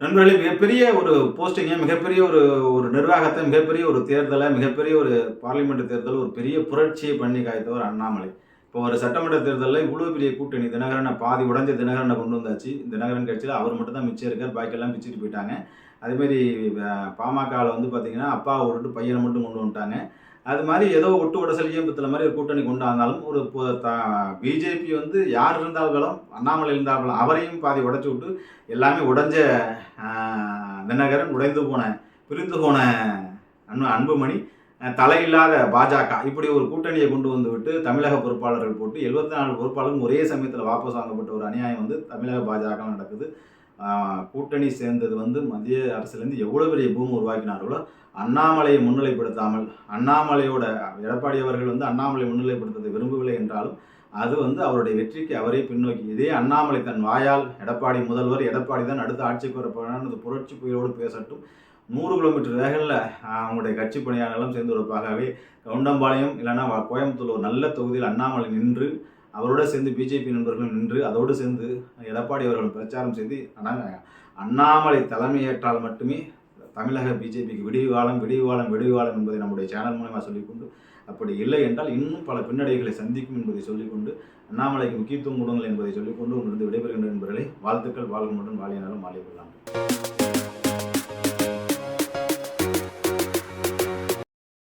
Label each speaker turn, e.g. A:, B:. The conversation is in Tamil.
A: நண்பர்களே மிகப்பெரிய ஒரு போஸ்டிங்கை மிகப்பெரிய ஒரு ஒரு நிர்வாகத்தை மிகப்பெரிய ஒரு தேர்தலை மிகப்பெரிய ஒரு பார்லிமெண்ட் தேர்தல் ஒரு பெரிய புரட்சியை பண்ணி காய்த்தவர் அண்ணாமலை. இப்போ ஒரு சட்டமன்ற தேர்தலில் இவ்வளோ பெரிய கூட்டணி தினகரனை பாதி உடஞ்ச தினகரனை கொண்டு வந்தாச்சு. தினகரன் கட்சியில் அவர் மட்டும் தான் மிச்சம் இருக்கார் பாக்கியெல்லாம் பிச்சுட்டு போயிட்டாங்க. அதேமாரி பாமகவில் வந்து பார்த்திங்கன்னா அப்பாவை விட்டுட்டு பையனை மட்டும் கொண்டு வந்துட்டாங்க. அது மாதிரி ஏதோ ஒட்டு உடசலியும் பத்தில் மாதிரி ஒரு கூட்டணி கொண்டாந்தாலும் ஒரு பிஜேபி வந்து யார் இருந்தாலும் அண்ணாமலை இருந்தாலும் அவரையும் பாதி உடைச்சி விட்டு எல்லாமே உடைஞ்ச தினகரன் உடைந்து போன பிரிந்து போன அன்பு அன்புமணி தலையில்லாத பாஜக. இப்படி ஒரு கூட்டணியை கொண்டு வந்து விட்டு தமிழக பொறுப்பாளர்கள் போட்டு எழுபத்தி நாலு பொறுப்பாளரும் ஒரே சமயத்தில் வாபஸ் வாங்கப்பட்ட ஒரு அநியாயம் வந்து தமிழக பாஜக நடக்குது. கூட்டணி சேர்ந்தது வந்து மத்திய அரசுலேருந்து எவ்வளோ பெரிய பூமி உருவாக்கினார்களோ அண்ணாமலையை முன்னிலைப்படுத்தாமல் அண்ணாமலையோட எடப்பாடி அவர்கள் வந்து அண்ணாமலை முன்னிலைப்படுத்துவதை விரும்பவில்லை என்றாலும் அது வந்து அவருடைய வெற்றிக்கு அவரே பின்னோக்கி. இதே அண்ணாமலை தன் வாயால் எடப்பாடி முதல்வர் எடப்பாடி தான் அடுத்த ஆட்சிக்கு வரப்போறான்னு புரட்சி புயலோடு பேசட்டும். நூறு கிலோமீட்டர் வேகனில் அவங்களுடைய கட்சி பணியாளர்களும் சேர்ந்து இருப்பாகவே கவுண்டம்பாளையம் இல்லைன்னா கோயம்புத்தூர் ஒரு நல்ல தொகுதியில் அண்ணாமலை நின்று அவரோட சேர்ந்து பிஜேபி நண்பர்களும் நின்று அதோடு சேர்ந்து எடப்பாடி அவர்கள் பிரச்சாரம் செய்து நாங்கள் அண்ணாமலை தலைமையேற்றால் மட்டுமே தமிழக பிஜேபிக்கு விடிவு காலம் விடிவு காலம் விடிவு காலம் என்பதை நம்முடைய சேனல் மூலமாக சொல்லிக்கொண்டு அப்படி இல்லை என்றால் இன்னும் பல பின்னடைகளை சந்திக்கும் என்பதை சொல்லிக்கொண்டு அண்ணாமலைக்கு முக்கியத்துவம் கொடுங்கள் என்பதை சொல்லிக்கொண்டு உங்களிருந்து விடைபெறுகின்ற என்பவர்களை வாழ்த்துக்கள் வாழ்க மட்டும் வாழியினாலும் வாழிய